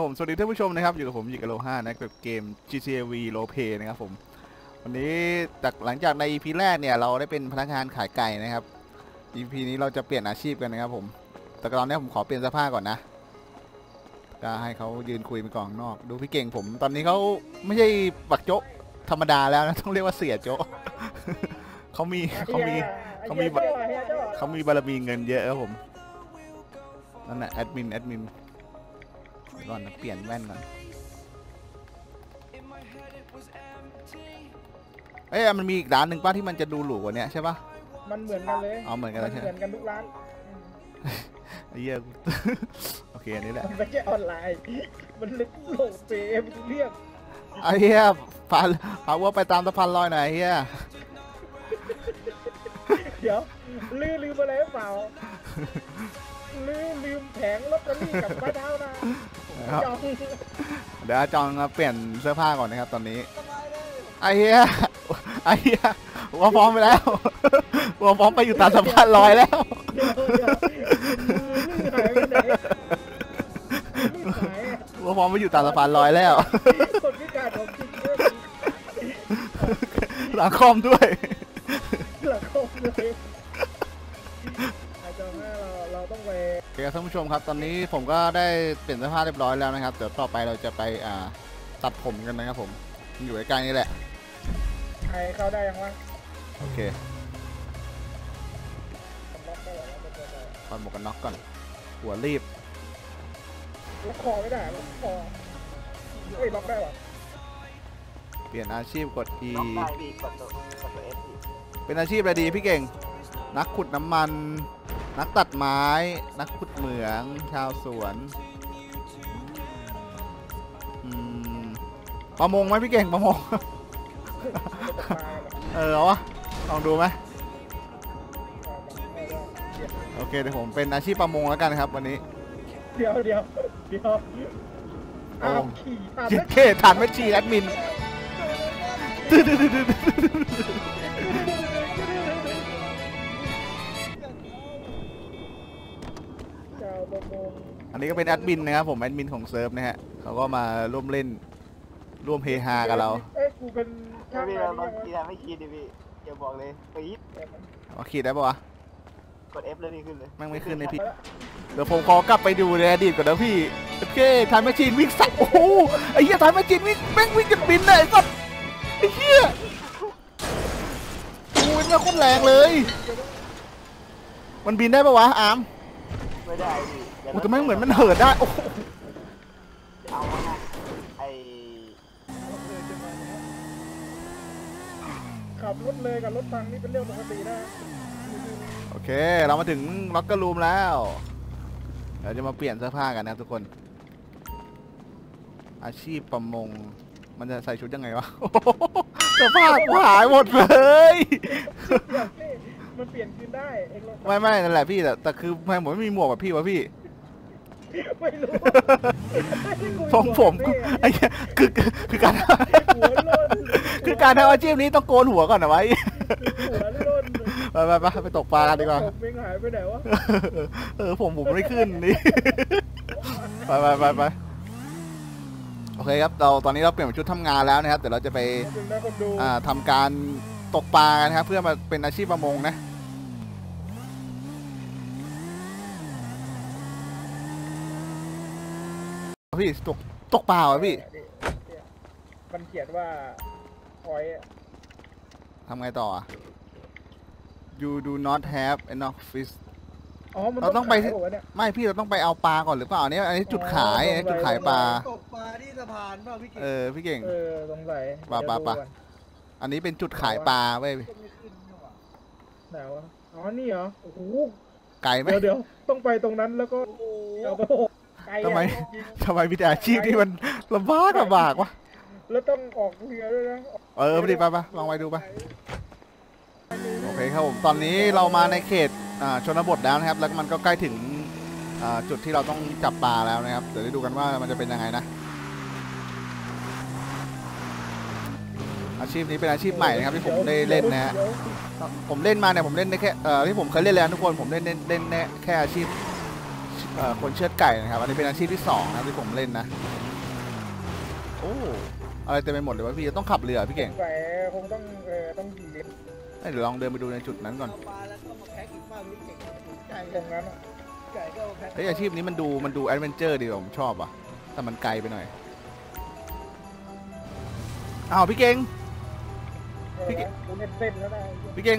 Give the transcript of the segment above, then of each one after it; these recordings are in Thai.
ครับผมสวัสดีท่านผู้ชมนะครับอยู่กับผมยิกโลห้านะกับเกม GTA V r o l e Play นะครับผมวันนี้จากหลังจากใน EP แรกเนี่ยเราได้เป็นพนักงานขายไก่นะครับ EP นี้เราจะเปลี่ยนอาชีพกันนะครับผมแต่ตอนนี้ผมขอเปลี่ยนเสื้อผ้าก่อนนะก็ให้เขายืนคุยไปก่อนข้างนอก ดูพี่เก่งผม ตอนนี้เขาไม่ใช่ปักโจ๊ะธรรมดาแล้วนะต้องเรียกว่าเสียโจ๊ะเขามีเขามีเขามีเขามีบารมีเงินเยอะครับผมนั่นแหละแอดมินแอดมินเดี๋ยว ก่อนนะเปลี่ยนแว่นก่อนเอ้ยมันมีอีกร้านหนึ่งป้าที่มันจะดูหรูกว่าเนี้ยใช่ปะมันเหมือนกันเลยอ๋อเหมือนกันมัแล้วใช่เหไหมมือนกันทุกร้านไอ้เหี้ยกูโอเคอันนี้แหละมันไม่ใช่ออนไลน์ มันลึกโหลดเปมเรียกไอ้เหี้ยพาพาวัวไปตามสะพานลอยหน่อยไอ้เหี้ยเดี๋ยวลืมลืมอะไรหรือเปล่าลืมลืมแผงลอตเตอรี่กับป้าดาวนะ จองเดี๋ยวอาจองมาเปลี่ยนเสื้อผ้าก่อนนะครับตอนนี้ไอ้เหี้ยไอ้เหี้ยวัวพร้อมไปแล้ววัวพร้อมไปอยู่ตามสะพานลอยแล้วเดี๋ยวเดี๋ยวลืมหายไปไหนลืมหายอะว่าพร้อมไปอยู่ตามสะพานลอยแล้วคนพิการของจริงด้วยหลังคอมด้วยหลังคมเลย อาจารย์แม่เราเราต้องไปโอเคครับท่านผู้ชมครับตอนนี้ผมก็ได้เปลี่ยนเสื้อผ้าเรียบร้อยแล้วนะครับเดี๋ยวต่อไปเราจะไปอ่าตัดผมกันนะครับผมอยู่ใกล้ๆนี่แหละใครเข้าได้ยังวะโอเคผมล็อกได้แล้วไม่เป็นไรถอดหมวกกันน็อกก่อนหัวรีบล็อกคอไม่ได้ล็อกคอเฮ้ยล็อกได้วะเปลี่ยนอาชีพกด E ล็อกได้พี่กดตัวกดตัว F พี่เป็นอาชีพอะไรดีพี่เก่ง นักขุดน้ำมัน นักตัดไม้ นักขุดเหมือง ชาวสวนอืมประมงไหมพี่เก่งประมงมันจะตกปลาแบบเออเอาวะลองดูไหมเดี๋ยวโอเคเดี๋ยวผมเป็นอาชีพประมงแล้วกันครับวันนี้ เดี๋ยวเดี๋ยวเดี๋ยวอ้าวขี่ผ่านเจ๊แล้วเท่ทานไม่ชีแอดมิน อันนี้ก็เป็นแอดมินนะครับผมแอดมินของเซิร์ฟนะฮะเขาก็มาร่วมเล่นร่วมเฮฮากับเราเอ้ยกูเป็นถ้าช่างพี่งาเรานบางนี่ทีทำไม่คิดดิพี่อย่าบอกเลยปี๊ดเอาขีดได้ปะวะกด F เลยนี่ขึ้นเลยแม่งไม่ขึ้นเลยยังพี่แล้วเดี๋ยวผมขอกลับไปดูในอดีตก่อนนะพี่โอเคทานแมชชีนวิ่งสับโอ้โหไอ้เหี้ยทานแมชชีนวิ่งแม่งวิ่งกันบินเลยไอ้สัสไอ้เหี้ยโอ้ยเนี่ยโคตรแรงเลย มันบินได้ปะวะอาร์มไม่ได้พี่โอ้แต่แม่งเหมือนมันเหินได้โอ้โหเอามานะไอขับรถเลยกับรถฟังนี่เป็นเรื่องปกตินะโอเค เรามาถึงล็อกเกอร์รูมแล้ว เดี๋ยวจะมาเปลี่ยนเสื้อผ้ากันนะครับทุกคน อาชีพประมง มันจะใส่ชุดยังไงวะโอ้โหเสื้อผ้ากูหายหมดเลยเดี๋ยวนี่มันเปลี่ยนคืนได้เองลองไม่ไม่นั่นแหละพี่แต่แต่คือทำไมผมไม่มีหมวกแบบพี่วะพี่ ไม่รู้ผมผมกูไอ้เหี้ยคือคือคือการหัวโล้นคือการทำอาชีพนี้ต้องโกนหัวก่อนนะไว้หัวโล้นไปไปไปไปตกปลากันดีกว่าผมเองหายไปไหนวะเออผมผมไม่ขึ้นนี่ไปไปไปไปโอเคครับเราตอนนี้เราเปลี่ยนชุดทำงานแล้วนะครับเดี๋ยวเราจะไปถึงนะคนดูอ่าทำการตกปลากันครับ เพื่อมาเป็นอาชีพประมงนะ พี่ตกตกปลาเหรอพี่มันเขียนว่าพอยทำไงต่ออะ you do not have enough fish อ๋อมันเราต้องไปขายเหรวะเนี่ยไม่พี่เราต้องไปเอาปลาก่อนหรือเปล่าอันนี้อันนี้จุดขายอันนี้จุดขายปลาตกปลาที่สะพานเปล่าพี่เก่งเออพี่เก่ง เออสงสัยปะปะปะเดี๋ยวดูก่อนอันนี้เป็นจุดขายปลาเว้ยก็ไม่ขึ้นนี่หว่าไหนวะอ๋อนี่เหรอโอ้โหไก่ไหมเดี๋ยวเดี๋ยวต้องไปตรงนั้นแล้วก็โอ้โหเอาไป โอ้โหไกลอะทำไมทำไมมีแต่อาชีพที่มันลำบากลำบากวะ แล้วต้องออกเรือด้วยนะ เออไปดิไปไปลองไปดูไป โอเคครับผมตอนนี้เรามาในเขตอ่าชนบทแล้วนะครับ แล้วมันก็ใกล้ถึงอ่าจุดที่เราต้องจับปลาแล้วนะครับ เดี๋ยวได้ดูกันว่ามันจะเป็นยังไงนะ อาชีพนี้เป็นอาชีพใหม่นะครับที่ผมได้เล่นนะฮะดี๋ยวผมเล่นมาเนี่ยผมเล่นได้แค่เอ่อที่ผมเคยเล่นแล้วทุกคนผมเล่นเล่นเล่นแค่แค่อาชีพเอ่อ คนเชือดไก่นะครับ อันนี้เป็นอาชีพที่สองนะครับที่ผมเล่นนะ โอ้อะไรเต็มไปหมดเลยวะพี่จะต้องขับเรือพี่เก่งแต่คงต้องเออต้องยิงเด็กเอ้ยเดี๋ยวลองเดินไปดูในจุดนั้นก่อนเอาปลาแล้วก็มาแพ็คอีกบ้างพี่เก่งไก่ตรงนั้นอะไก่ก็มาแพ็คเฮ้ยอาชีพนี้มันดูมันดูแอดเวนเจอร์ดีผมชอบอะ แต่มันไกลไปหน่อยอ้าวพี่เก่งพี่พี่กิ๊กกูเล่นเต้นแล้วนะพี่เก่ง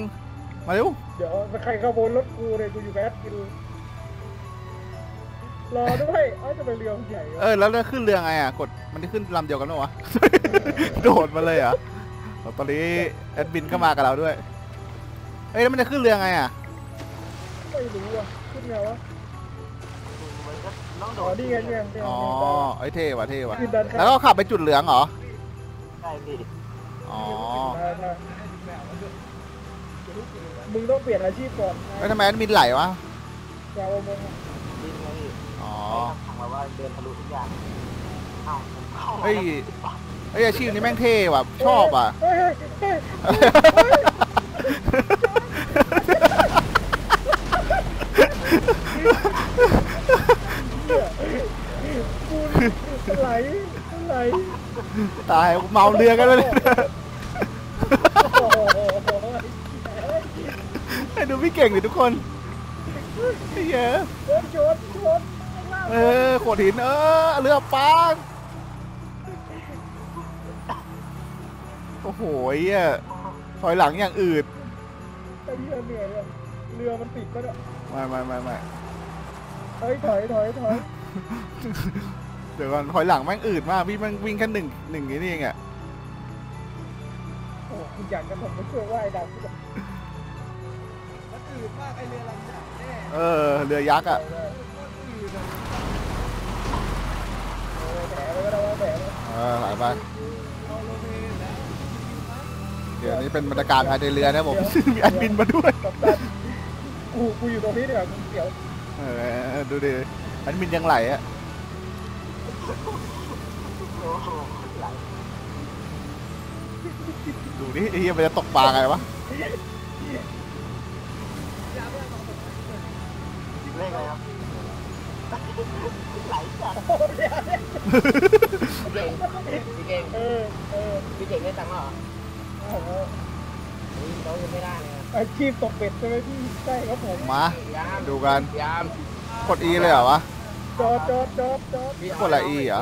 มาเร็วเดี๋ยวใครเข้าบนรถกูเลยกูอยู่แบดกิน รอด้วยเอ้าจะไปเรือใหญ่เออแล้วจะขึ้นเรือไงอะกดมันได้ขึ้นลำเดียวกันปะวะ โดดมาเลยเหรอะตอนนี้แอดมินก็มากับเราด้วยเอ้ยแล้วมันจะขึ้นเรือไงอะไม่รู้อะขึ้นไงวะมันก็ต้องโดอ๋อดนี่ไงเนี่ยเนี่ยอ๋อไอ้ยเท่ว่ะเท่ว่ะขึ้นด้านข้างแล้วก็ขับไปจุดเหลืองเหรอใช่พี่อ๋อได้ได้มึงต้องเปลี่ยนอาชีพก่อนแล้วทำไมแอดมินไหลวะชาวประมงอะดินไงพี่ อ๋อใช้คำสั่งมาว่าเดินทะลุทุกอย่างอ้าวผมเข้ามาเฮ้ยเฮ้ยอาชีพนี้แม่งเท่ว่ะชอบอะไหลไหลตายเมาเรือกันเลยให้ดูพี่เก่งดิทุกคนไอ้เยโดนโจนโจนข้างล่า เออโขดหินเออเรือปางโอ้โหไอ้เหี้ยถอยหลังอย่างอืดไอ้เรือเหนื่อยเลยเรือมันติดแล้วเนี่ยไม่ไม่ไม่ไม่เฮ้ยถอยถอยถอยเดี๋ยวก่อนถอยหลังแม่งอืดมากพี่แม่งวิ่งแค่หนึ่งหนึ่งนี่เองอะโอ้คุณอยากจะผมไปช่วยว่ายดำมันอืดมากไอเรือลำใหญ่แน่เออเรือยักษ์อะ มันอืดอะ แผลเลยก็ได้ว่าแผลเลย เออหลายไปเอาโลเมนแล้วเดี๋ยวนี้เป็นบรรยากาศภายในเรือนะผมมีแอดมินมาด้วยกับตันกูกูอยู่ตรงนี้เนี่ยกูเสียวเออดูดิแอดมินยังไหลอะโอ้โหไหลดูดิไอ้เหี้ยมันจะตกปลาไงวะเลขอะไรครับ ไหลจัดโอ้ยพี่เก่งพี่เก่งเออเออพี่เก่งได้ตังค์เหรอเอาเอาอุ๊ยเรายังไม่ได้เลยอาชีพตกเป็ดใช่ไหมพี่ใช่ครับผมมา ดูกัน ยามกด E เลยเหรอวะจอดจอดจอดจอดพี่กดอะไร E เหรอ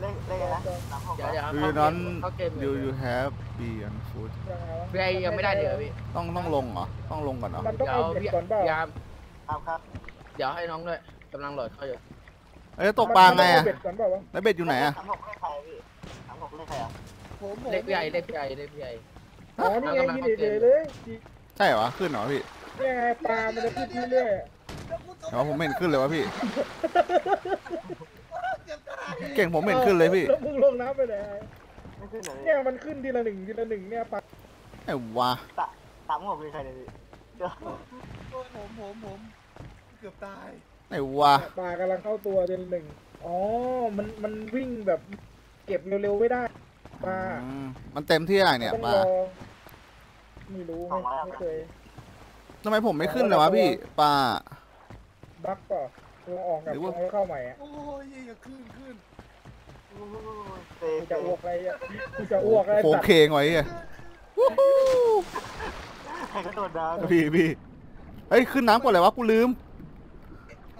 เลขเลขอะไรนะสามหกเดี๋ยวเดี๋ยว Do เข้า you เก not มเข้าเกม you you have be on food ยังไงวะพี่ไอยังไม่ได้เดี๋ยวพี่ต้องต้องลงเหรอต้องลงก่อนเหรอเดี๋ยวพี่ยามครับเดี๋ยวให้น้องด้วยกำลังโหลดเข้าอยู่ เอ้ยตกปลาไงมันต้อะเาเบ็ดก่อนเปล่าวะแล้วเบ็ดอยู่ไหนอะสามหกเลขใครพี่สามหกเลขใครอะผมผมเล็กพี่ไอเล็กพี่ไอเล็กพี่ไออ๋อนี่ไงยินเฉยๆเลยใช่เหรอขึ้นเหรอพี่นี่ไงปลามันจะขึ้นเรื่อยแล้วกูต้องแต่ว่าผมไม่เห็นขึ้นเลยวะพี่เจ็บตายเก่งผมๆไม่เห็นขึ้นเลยพี่แล้วมึงลงน้ำไปไหนไม่ขึ้นเลยเนี่ยมันขึ้นทีละหนึ่งทีละหนึ่งเนี่ยปลาไอ้วะสามหกเลขใครเนี่ยพี่เดี๋ยวผมผมผมเกือบตาย ไอ้วะปลากำลังเข้าตัวทีละหนึ่งอ๋อ มันมันวิ่งแบบเก็บเร็วๆไม่ได้ปลาอืมมันเต็มที่อะไรเนี่ยต้องปลารอไม่รู้ไม่ไม่เคย ทำไมผมไม่ขึ้นเลยวะพี่ปลา บั๊กป่ะเราออกกับหรือว่าเราเข้าใหม่อะโอ้ยอย่าขึ้นขึ้นเซกูเซจะอ้วกอะไรอะกูจะอ้วกอะไรโคสัตว์เคงไว้อะวู้ฮู้ใครก็โดดน้ำพี่พี่เฮ้ยขึ้นน้ำก่อนเลยวะกูลืม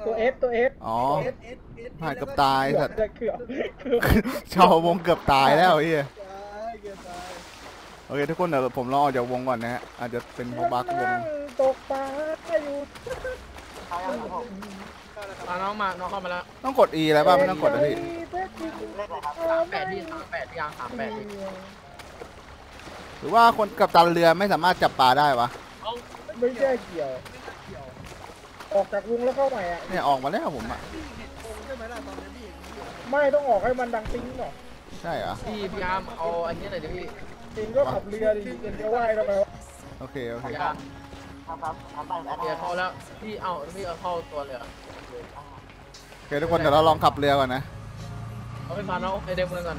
ตัวเอสตัวเอสอ๋อเอสเอสเอสหายเกับตายเกือสับตว์จะเกือบเกือบชาววงเกือบตายแล้วไอ้เหี้ยตายเกือบตายโอเคทุกคนเดี๋ยวผมลองออกจากวงก่อนนะฮะอาจจะเป็นเพราะบั๊กวงนั่งตกปลาอยู่ใครอะสามหกเอาน้องมาน้องเข้ามาแล้วต้องกด E แล้วป่ะไม่ต้องกดนะพี่เลขอะไรครับสามแปดพี่สามแปดพี่ยามสามแปดพี่หรือว่าคนกับตันเรือไม่สามารถจับปลาได้วะไม่ใช่เกี่ยว ออกจากวงแล้วเข้าใหม่อะ เนี่ยออกมาแล้วผมอะพี่เห็นองค์ใช่ไหมล่ะตอนนี้พี่เห็นพี่ไม่ต้องออกให้มันดังติ้งหน่อยใช่เหรอ พี่พี่ยามเอาอันนี้หน่อยดิพี่เองก็ขับเรือดิเองจะว่ายทำไมวะโอเค โอเคพี่ยามครับครับครับไปแอดเดี๋ยวเข้าแล้วพี่เอาพี่เอาเข้าตัวเลยเหรอโอเคทุกคนเดี๋ยวเราลองขับเรือก่อนนะเอาไปพาน้องไปเดินเมืองก่อน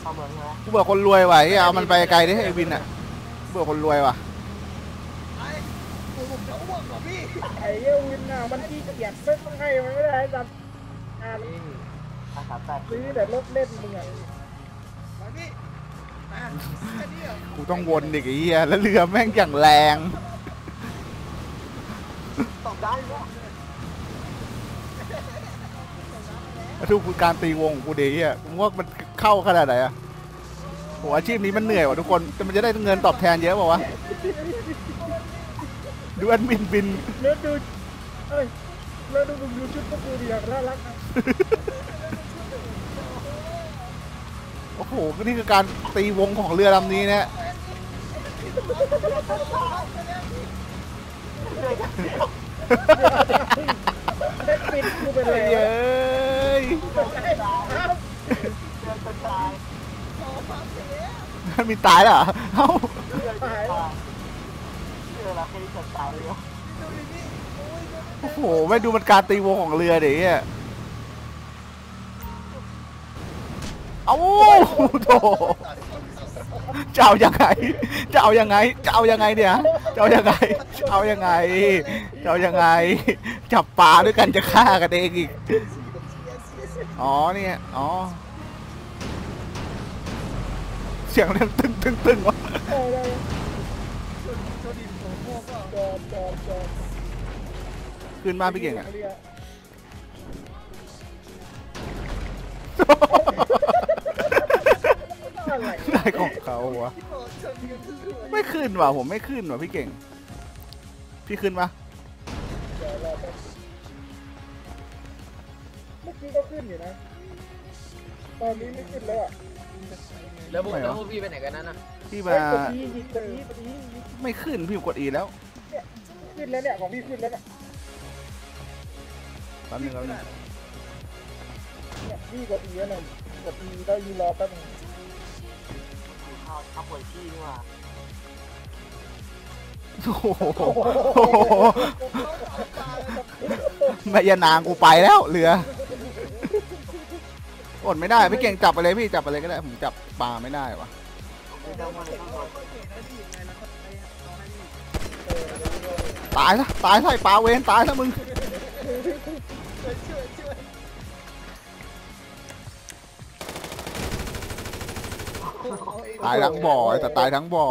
เข้าเมืองใช่ไหมกูเบื่อคนรวยว่ะเฮ้ยเอามันไปไกลดิไอ้วินอะกูเบื่อคนรวยว่ะไอ้กู ผมจะอ้วกเหรอพี่ไอ้เหี้ยวินน่ะมันขี้เกียจไม่ต้องให้มันไม่ได้จัดอ่านภาษาแปดซื้อแต่รถเล่นมึงอะมาพี่มาแค่นี้เหรอกูต้องวนอีกไอ้เหี้ยแล้วเรือแม่งอย่างแรงตกได้เนาะทุกการตีวงของกูเดียผมว่ามันเข้าขนาดไหนอะโหอาชีพนี้มันเหนื่อยว่ะทุกคนแต่มันจะได้เงินตอบแทนเยอะเปล่าวะ ดูแอดมินบินแล้วดูเอ้ยแล้วดูมึงดูชุดพวกกูดิอย่างน่ารักนะโอ้โหนี่คือการตีวงของเรือลำนี้นะได้ปิดกูไปเลยเย้ยอ้าวเดินกระจายมีตายแล้วเหรอเอ้า ตาย เจอแล้วแค่นี้กระจายเลยโอ้โหไม่ดูมันการตีวงของเรือเดี๋ยเนี่ยเอาโถจะเอายังไง จะเอายังไง จะเอายังไงเนี่ย จะเอายังไง จะเอายังไง จะเอายังไง จับปลาด้วยกันจะฆ่ากันเองอีก อ๋อเนี่ย อ๋อ เสียงเล่นตึ้งตึ้งตึ้งวะ อดจอดจอดขึ้นมาพี่เก่งอะอะไรได้ของเขาวะที่บอกโชดินคือไม่ขึ้นว่ะผมไม่ขึ้นว่ะพี่เก่ง พี่ขึ้นปะเดี๋ยวรอแป๊บเมื่อกี้ก็ขึ้นอยู่นะ ตอนนี้ไม่ขึ้นแล้วอะแล้วพวกแล้วพวกพี่ไปไหนกันนั่นน่ะพี่ไปมากดอียิกดอีกดอีไม่ขึ้นพี่ผมกดอีแล้ว ขึ้นแล้วเนี่ยของพี่ขึ้นแล้วเนี่ยแป๊บนึงแป๊บนึงเนี่ยพี่กดอีแล้วเนี่ยกดอีแล้วยืนรอแป๊บนึงข้าวข้าวป่วยขี้นี่ว่าโอ้โหแม่ยานางกูไปแล้วเรืออดไม่ได้พี่เก่งจับไปเลยพี่จับไปเลยก็ได้ผมจับปลาไม่ได้วะ ตายซะตายซะไอ้ปลาเวนตายซะมึงช่วยช่วยช่วยตายทั้งบ่อไอ้แต่ตายทั้งบ่อ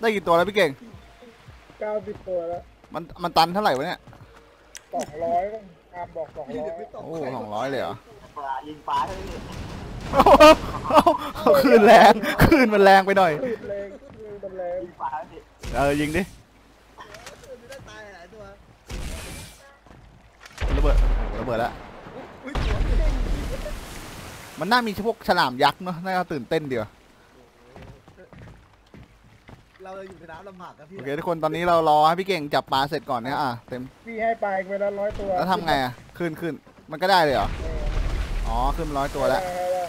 ได้กี่ตัวแล้วพี่เก่งเก้าสิบตัวแล้วมันมันตันเท่าไหร่วะเนี่ยสองร้อยต้องอามบอกสองพี่ร้อเดี๋ยวยไปตบโอ้สองร้อยเลยเหรอปลายิงปลาเท่านี้คลื่นแรงคลื่นมันแรงไปหน่อยขึ้นแรงขึ้นมันแรงยิงปลาเท่านี้เออยิงดิ ไม่ได้ตายหลายตัว ระเบิดโอ้โหระเบิดแล้วอุ้ยหัวเด้งมันน่ามีพวกฉลามยักษ์เนาะน่าจะตื่นเต้นเดียวเราอยู่ในน้ำลำบากนะพี่โอเคทุกคนตอนนี้เรารอให้พี่เก่งจับปลาเสร็จก่อนนะอะเต็มพี่ให้ไปอีกเวลาร้อยตัวแล้วทำไงอะขึ้นขึ้นมันก็ได้เลยเหรอเอออ๋อขึ้นร้อยตัวแล้วได้ได้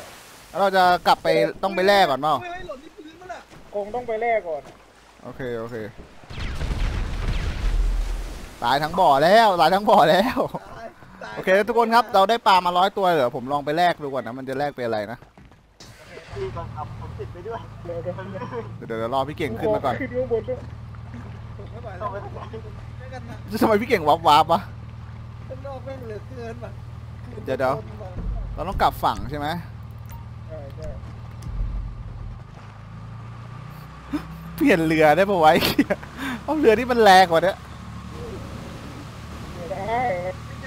แล้วเราจะกลับไปต้องไปแลกก่อนเปล่าไม่ไม่หล่นที่พื้นมั้งน่ะคงต้องไปแลกก่อนโอเคโอเคตายทั้งบ่อแล้วตายทั้งบ่อแล้วตายตาย โอเคทุกคนครับเราได้ปลามาร้อยตัวเดี๋ยวผมลองไปแลกดูก่อนนะมันจะแลกเป็นอะไรนะพี่ก่อนครับผมติดไปด้วยเดี๋ยวเดี๋ยวเดี๋ยวเดี๋ยวรอพี่เก่งขึ้นมาก่อนขึ้นข้างบนด้วยผมไม่ไหวต้แล้องวไปไม่กันนะทำไมพี่เก่งวับวับวะนอกแม่งเหลือเกินว่ะเดี๋ยวเดี๋ยวเราต้องกลับฝั่งใช่ไหมเปลี่ยนเรือได้ปะไอ้เหี้ยเอาเรือที่มันแรงกว่าเนี้ย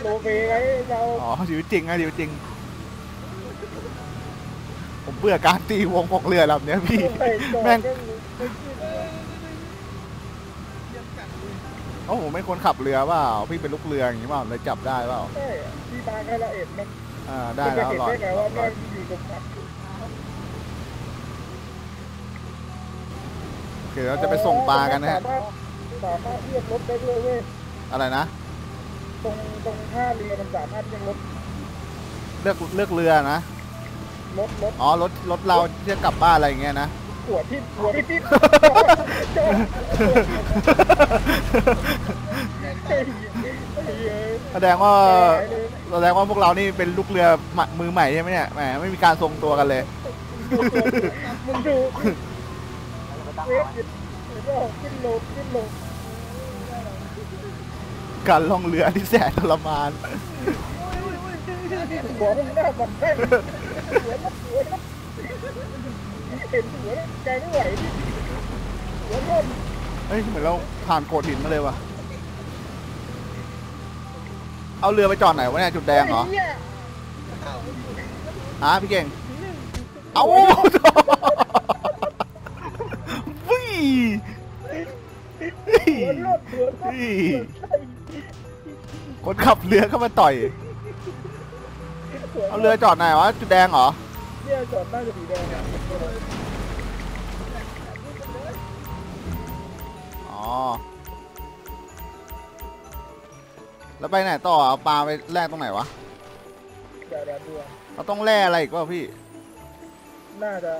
โลเปไงเราอ๋อชีวิตจริงนะชีวิตจริง ผมเบื่อการตีวงของเรือลำเนี้ยพี่ใส่จอดแม่งก็ไม่ขึ้นเยี่ยมกัดเลยโอ้โหไม่ควรขับเรือเปล่าพี่เป็นลูกเรืออย่างงี้เปล่าเลยจับได้เปล่าใช่อะที่บางแค่ละเอ็ดนะอ่าได้แล้วจะร้อยเห็นได้ไงว่าร้แม่อยงอยู่ตรงนั้นโอเคเราจะไปส่งปลากันนะฮะสามารถสามารถเรียกรถได้ด้วยเว้ยอะไรนะ ตรงตรงท่าเรือมันสามารถเรียกรถเลือกเลือกเรือนะรถรถอ๋อรถรถเราที่จะกลับบ้านอะไรอย่างเงี้ยนะหัวที่หัวที่ที่จอดเฮ้ยเฮ้ยแสดงว่าหายเลยแสดงว่าพวกเรานี่เป็นลูกเรือใหม่มือใหม่ใช่ไหมเนี่ยแหมไม่มีการทรงตัวกันเลยมึงดูแล้วไปตั้งเวไว้ฟหยุดเห็นว่าขึ้นลงขึ้นลง การล่องเรือที่แสนทรมานหัวมึงหน้าบันไส้หัวนักหัวนักเห็นหัวแล้วใจไม่ไหวดิหัวร่นเอ้ยเหมือนเราผ่านโขดหินมาเลยว่ะ เอาเรือไปจอดไหนวะเนี่ยจุดแดงเหรอไหี้ยฮะพี่เก่ง เอาวิ่หัวร่นหัวร่น คนขับเรือเข้ามาต่อย เอาเรือจอดไหนวะ จุดแดงเหรอเนี่ยจอดน่าจะสีแดงอะอ๋อ แล้วไปไหนต่อเอาปลาไปแลกตรงไหนวะเดี๋ยวเดี๋ยวดูอะเราต้องแล่อะไรอีกวะพี่ น่าจะ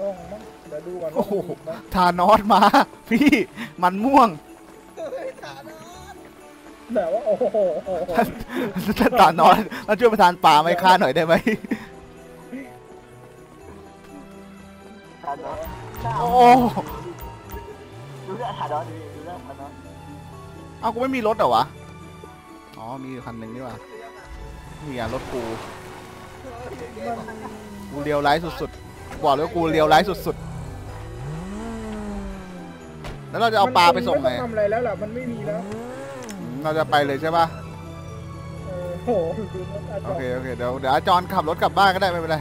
ต้องมั้งเดี๋ยวดูก่อนโอ้ว่าโหมีไหม ทานอสมา พี่ มันม่วง แต่ว่าโอ้โหถ้าทานอสเราช่วยประทานปลาไม่ค่าหน่อยได้ไหมทานอสโอ้ดูเรื่องทานอสดีดูเรื่องทานอสเอากูไม่มีรถเหรอวะ อ๋อ มีอยู่คันหนึ่งนี่หว่านี่อะรถกูกูเลียวไร้สุดๆ บอกเลยว่ากูเลียวไร้สุดๆ แล้วเราจะเอาปลาไปส่งมันไงม่ต้องทำอะไรแล้วล่ะ มันไม่มีแล้วอืม เราจะไปเลยใช่ปะเออโอ้โหดูนะอาจโอจะเคโอเคเดี๋ยวเดี๋ยวอาจอนขับรถกลับบ้านก็ได้ไม่เป็นไร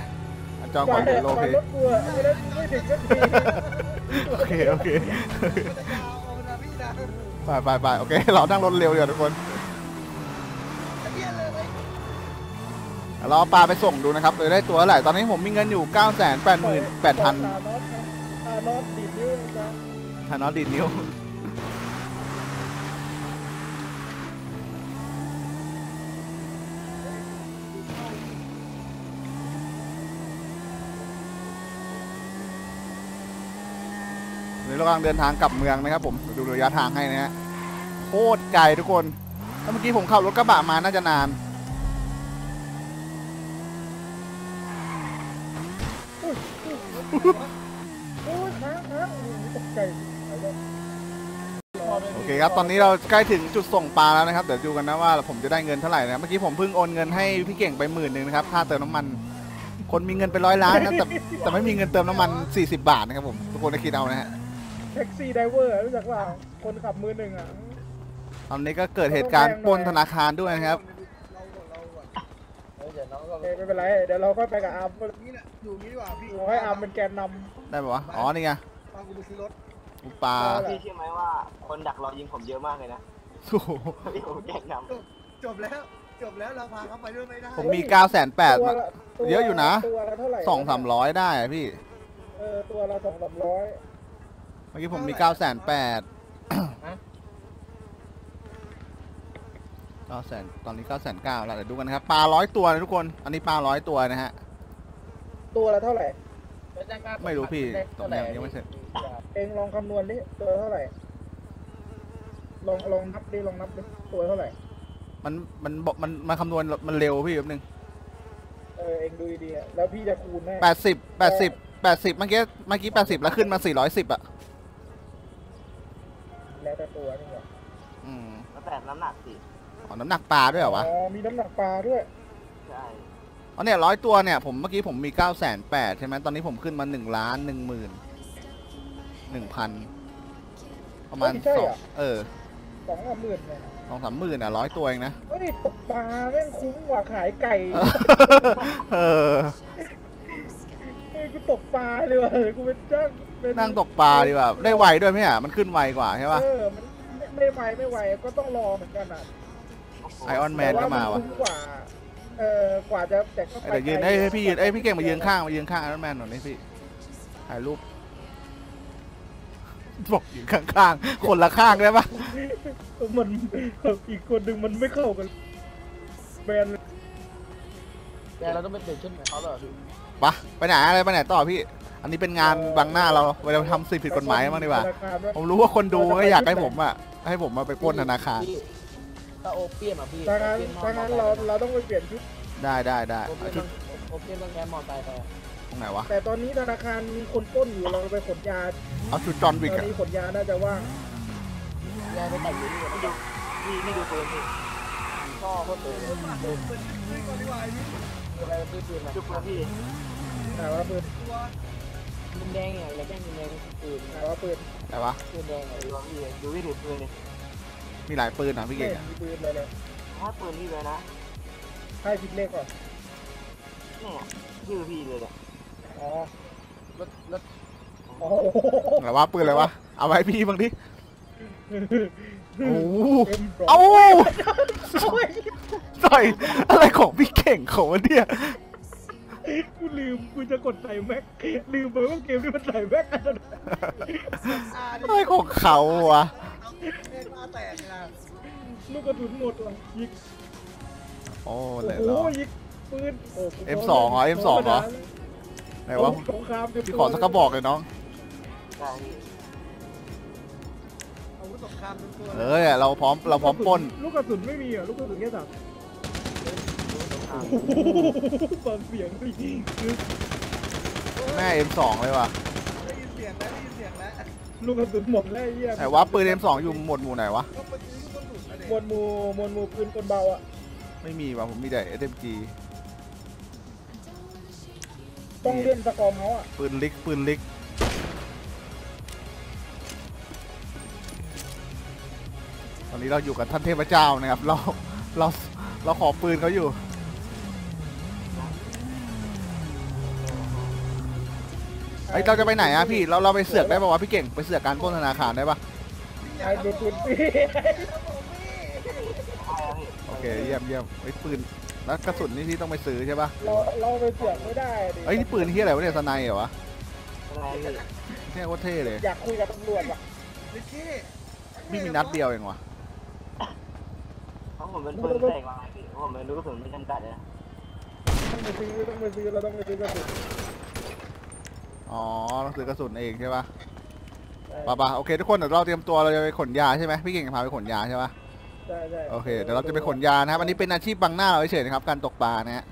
อาจอนขออยู่โลเพรถกลัวไม่ได้ไม่ถึงสักทีโอเคโอเคจะยาวเอานะพี่นะไปไปไปโอเคเรานั่งรถเร็วอยู่ทุกคนไอ้เหี้ยเลยไอ้เราเอาปลาไปส่งดูนะครับโดยได้ตัวเท่าไหร่ตอนนี้ผมมีเงินอยู่ 9 8 8 0 0 0ตานอสตานอสดีดนิ้วนะทานอสดีดนิ้วเดี๋ยว เรากำลังเดินทางกลับเมืองนะครับ ผมดูระยะทางให้นะฮะโคตรไกลทุกคนถ้าเมื่อกี้ผมขับรถกระบะมาน่าจะนานโอเคครับ ตอนนี้เราใกล้ถึงจุดส่งปลาแล้วนะครับ เดี๋ยวดูกันนะว่าผมจะได้เงินเท่าไหร่นะ เมื่อกี้ผมเพิ่งโอนเงินให้พี่เก่งไปหมื่นหนึ่งนะครับ ค่าเติมน้ำมัน คนมีเงินเป็นร้อยล้านนะ แต่แต่ไม่มีเงินเติมน้ำมัน 40 บาทนะครับผม ทุกคนได้คิดเอานะฮะ แท็กซี่ไดเวอร์รู้จักเปล่าคนขับมือหนึ่งอะตอนนี้ก็เกิดเหตุการณ์ปล้นธนาคารด้วยนะครับเราก่อนเราก่อนเฮ้ยเดี๋ยวน้องก็เอ้ยไม่เป็นไรเดี๋ยวเราค่อยไปกับอาร์มนี่แหละอยู่นี่ดีกว่าพี่เราให้อาร์มเป็นแกนนได้ปะวะอ๋อนี่ไงพากูไปซื้อรถอุปลาพี่เชื่อไหมว่าคนดักรอยิงผมเยอะมากเลยนะโอ้โหพี่ผมแกล้งนจบแล้วจบแล้วเราพาเขาไปด้วยไม่ได้ผมมี9 8 0 0 0ำตัวละตัวเยอะอยู่นะตัวละเท่าไหร่สองสามร้อยได้อะพี่เออตัวละสองสามร้อย เมื่อกี้ผมมี9 8 0 0 0 9แสนตอนนี้9 9 0 0 0แล้วเดี๋ยวดูกันนะครับปลาร้อยตัวนะทุกคน อันนี้ปลาร้อยตัวนะฮะ ตัวละเท่าไหร่ไม่รู้พี่ตรงนี้ยังไม่เสร็จ เองลองคำนวณดิ ตัวละเท่าไหร่ ลองลองนับดิ ลองนับดิ ตัวเท่าไหร่ มันมันบอกมันมันคำนวณมันเร็วพี่แป๊บนึง เออเองดูดีๆอะแล้วพี่จะคูณให้แปดสิบแปดสิบแปดสิบเมื่อกี้เมื่อกี้แปดสิบแล้วขึ้นมาสี่ร้อยสิบอะ น้ำหนักสิอ๋อน้ำหนักปลาด้วยเหรอวะ อ๋อมีน้ำหนักปลาด้วย ใช่อ๋อเนี่ยร้อยตัวเนี่ยผมเมื่อกี้ผมมีเก้าแสนแปดใช่ไหมตอนนี้ผมขึ้นมาหนึ่งล้านหนึ่งหมื่นหนึ่งพันประมาณสองเออสองสามหมื่นเนี่ยสองสามหมื่นอะร้อยตัวเองนะ เฮ้ยตกปลาแม่งคุ้มกว่าขายไก่เออ เฮ้ยกูตกปลาเลยว่ะกูเป็นจ้างเป็นนั่งตกปลาดีกว่าได้ไวด้วยไหมอะมันขึ้นไวกว่าใช่ปะเออมัน ไม่ไม่ไวไม่ไวก็ต้องรอเหมือนกันอะโอ้โหไอออนแมนก็มาแต่ว่ะนคุ้มกว่าเออกว่าจะแต่ก็ไปเดี๋ยวยืนไกลเอ้ยให้พี่ยืนเอ้ยพี่เก่งมายืนข้างมายืนข้างไอรอนแมนหน่อยนี่พี่ถ่ายรูปบอกยืนข้างๆ คนละข้างได้ปะมันอีกคนหนึ่งมันไม่เข้ากันแบนเลยแต่เราต้องไปเปลี่ยนชุดเหมือนเขาเหรอพี่ปะไปไหนอะไรไปไหนต่อพี่ อันนี้เป็นงานบังหน้าเราเวลาทำสิ่งผิดกฎหมายบ้างดีกว่าธนาคารด้วยผมรู้ว่าคนดูก็อยากให้ผมอะ ให้ผมมาไปปล้นธนาคาร พี่ถ้าโอเปียมอะพี่ถ้างั้นถ้างั้นเราเราต้องไปเปลี่ยนชุด ได้ได้ได้โอเปียมชุต้ดองโอเปียมต้องแก้มอไซค์ไปอะตรงไหนวะ แต่ตอนนี้ธนาคารมีคนปล้นอยู่เราไปขนยาเอาชุดจอห์นวิกอนอะนี้ขนยาน่าจะว่างยาไปแต่งอยู่นี่พี่ดูพี่นี่ดูปืนพี่ก็โคตรตื่นเปิดเปิดปืนก่อนดีกว่าไอ้พี่อะไรปืนปืนอะดูปืนพี่หาว่าปืน ตันแดงไงอะไรแดงปืนแดงปืนหาว่าปืนแต่วะ ปืนแดงไงดูพี่ดูพี่ถือปืนเลยมีหลายปืนนะพี่เก่งอะมีปืนเลยเลยถ้าปืนพี่เลยนะให้คิดเลขก่อนเนี่ยชื่อพี่เลยเนี่ยอ๋อรถรถอ๋อแต่ว่าปืนอะไรวะ เอาไว้พี่บางดิโอ้โหเอ็มสองเอ้าต่อยอะไรของพี่เก่งเขาวะเนี่ย กูลืมกูจะกดใส่แม็กลืมไปว่าเกมนี้มันใส่แม็กกันอาดิอะไรของเขาวะเมฆมาแตกนะลูกกระสุนหมดว่ะยิงโอ้โอ้เลยโหเหรอยิงปืนโอ้กู M2 เหรอ M2 เหรอไหนวะสงครามเต็มพี่ตัวขอสักกระบอกเลยน้องใช่พี่อาวุธสงครามเป็นตัวเออเราพร้อมเราพร้อมปล้น ลูกกระสุนไม่มีเหรอะลูกกระสุนแค่สาม ฟังเสียงดิคือแม่ M2 เลยว่ะได้ยินเสียงแล้วได้ยินเสียงแล้วลูกกระสุนหมดแล้วไอ้เหี้ยไหนวะปืน M2 อยู่หมวดหมู่ไหนวะ ก็ไปซื้อลูกกระสุนแล้วมวลหมูมวลหมูปืนคนเบาอะไม่มีว่ะผมมีแต่ SMG ต้องเล่นสกอร์เมาส์อะปืนลิกปืนลิกตอนนี้เราอยู่กับท่านเทพเจ้านะครับ เราเราเราขอปืนเขาอยู่ ไอยเราจะไปไหนอะพี่ เราเราไปเสือกได้ป่าวะพี่เก่ง ไปเสือกการปล้นธนาคารได้ปะไอ้ดูปืนปีใช่แล้วพี่โอเคเยี่ยมเยี่ยมไอยปืน แล้วกระสุนนี่พี่ต้องไปซื้อใช่ปะเราเราไปเสียงไม่ได้ดิเอ้ยนี่ปืนที่อะไรวะเนี่ยสไนเหรอวะอะไรพี่เนี่ยโคตรเท่เลยอยากคุยกับตำรวจว่ะลิกกี้พี่มีนัดเดียวเองวะเพราะผมเป็นปืนแตกมาพี่ผมเป็นลูกกระสุนไม่จำกัดเลยต้องไปซื้อต้องไปซื้อเราต้องไปซื้อกระสุน อ๋อต้องซื้อกระสุนเองใช่ปะปะปะโอเคทุกคนเดี๋ยวเราเตรียมตัวเราจะไปขนยาใช่ไหมพี่เก่งจะพาไปขนยาใช่ปะใช่ใช่โอเคเดี๋ยวเราจะไปขนยานะครับอันนี้เป็นอาชีพบังหน้าเราเฉยๆนะครับการตกปลานะฮะ